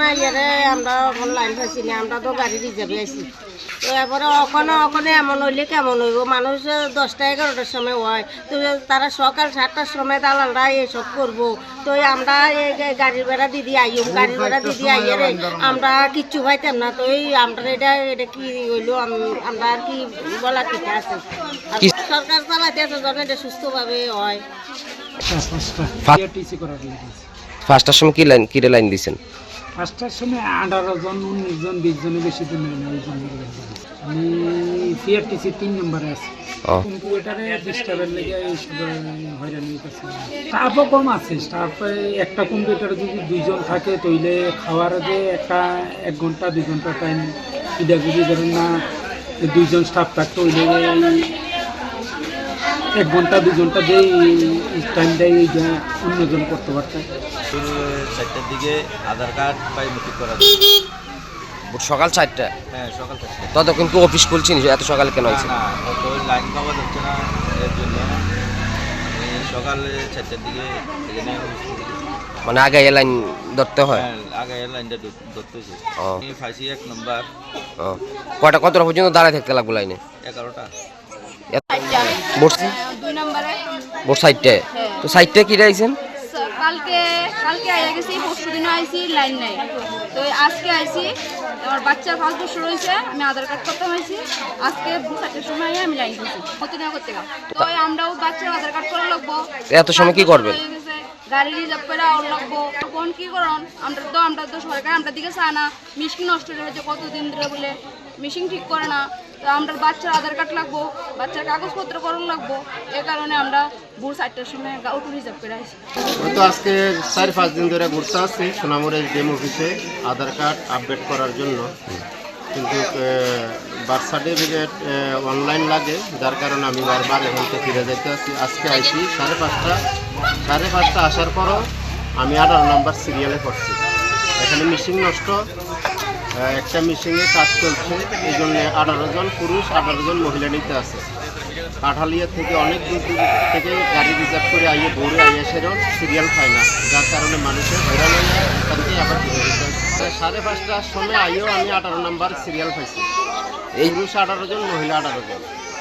না ইয়ারে আমরা এখন লাইন পাইছি না আমরা তো গাড়ি রিজার্ভে আছি। তো এরপরে ওখানে ওখানে এমন হইলে কেমন হইব? মানুষ দশটা এগারোটার সময় হয়। তো তারা সকাল সাতটার সময় দালালরা এসব করব। তো আমরা গাড়ির ভাড়া দিদি আইম গাড়ির ভাড়া দিদি আইয়ে রে। আমরা কিচ্ছু পাইতাম না। তো এই আমরা এটা এটা কি হইল? আমরা আর কি বলা ঠিক আছে? সরকার চালাতে আছে যেন এটা সুস্থভাবে হয়। পাঁচটার সময় কি লাইন কিরে লাইন দিছেন? পাঁচটার সময় আঠারো জন উনিশ জন বিশ জনের বেশি দিন না ওই জন্য আমি সিআরটিসি তিন নম্বরে আছি। কম্পিউটারে ডিস্টার্বের লেগে এইসব হয়রানি করছে স্টাফও কম আছে স্টাফ একটা কম্পিউটারে যদি দুইজন থাকে তৈলে খাওয়ার যে একটা এক ঘণ্টা দুই ঘণ্টা টাইম যদি ধরেন না দুইজন স্টাফ থাকতো ওইলে এক ঘণ্টা দুই ঘণ্টা যেই টাইম টাইমটাই এইটা অন্যজন করতে পারতো। শুরু চারটার দিকে আধার কার্ড বায়োমেট্রিক করা সকাল চারটা? হ্যাঁ সকাল চারটা। ততক্ষণ কি অফিস খুলছেন এত সকালে কেন হয়েছে? লাইন পাওয়া যাচ্ছে না এর জন্য সকালে চারটার দিকে। মানে আগে এ লাইন ধরতে হয়? হ্যাঁ আগে এই লাইনটা ধর- ধরতে হয়েছে ফাঁসি এক নম্বর ও। কয়টা কতটা পর্যন্ত দাঁড়ায় থাকতে লাগবে লাইনে? এগারোটা। নম্বরে সাইডটায় তো সাইডটা কি রাইছেন স- কালকে কালকে আইয়া গেছি পরশু দিনও আইছি লাইন নাই। তো আজকে আইছি আমার বাচ্চার পাঁচ বছর রয়েছে আমি আধার কার্ড করতে হয়েছি আজকে চারটের সময় আমি লাইন দিয়েছি কতদিন করতে তো আমরাও বাচ্চার আধার কার্ড করা লাগবো। এত সময় কি করবেন? গাড়ি রিজার্ভ করে আওয়ার লাগবো। কোন কি করন? আমরা তো আমরা তো সরকার আমরা দিকে চায় না। মিশিং নষ্ট হয়ে হয়েছে কতদিন ধরে বলে। মেশিন ঠিক করে না। তো আমরা বাচ্চার আধার কার্ড লাগবো, বাচ্চার কাগজপত্র করার লাগবো, এ কারণে আমরা ভোর চারটার সময় অটো রিজার্ভ করে আসি। তো আজকে চার পাঁচ দিন ধরে ঘুরতে আসছি সোনামুড়ি ডিএম অফিসে আধার কার্ড আপডেট করার জন্য। কিন্তু বার্থ সার্টিফিকেট অনলাইন লাগে, যার কারণে আমি বারবার এখান থেকে ফিরে যেতে আসছি আজকে আইছি সাড়ে পাঁচটা সাড়ে পাঁচটা আসার পরও আমি আঠারো নম্বর সিরিয়ালে পড়ছি। এখানে মিশিং নষ্ট একটা মিশিংয়ে কাজ চলছে এই জন্য আঠারো জন পুরুষ আঠারো জন মহিলা নিতে আছে। কাঠালিয়া থেকে অনেক দূর দূর থেকে গাড়ি রিজার্ভ করে আইয়ে ভোরে আইয়ে সেরও সিরিয়াল খায় না। যার কারণে মানুষের হয়রান হয়ে যায় এখান থেকে আবার ফিরে যেতে। সাড়ে পাঁচটার সময় আইয়েও আমি আঠারো নাম্বার সিরিয়াল পাইছি এই পুরুষ আঠারো জন মহিলা আঠারো জন।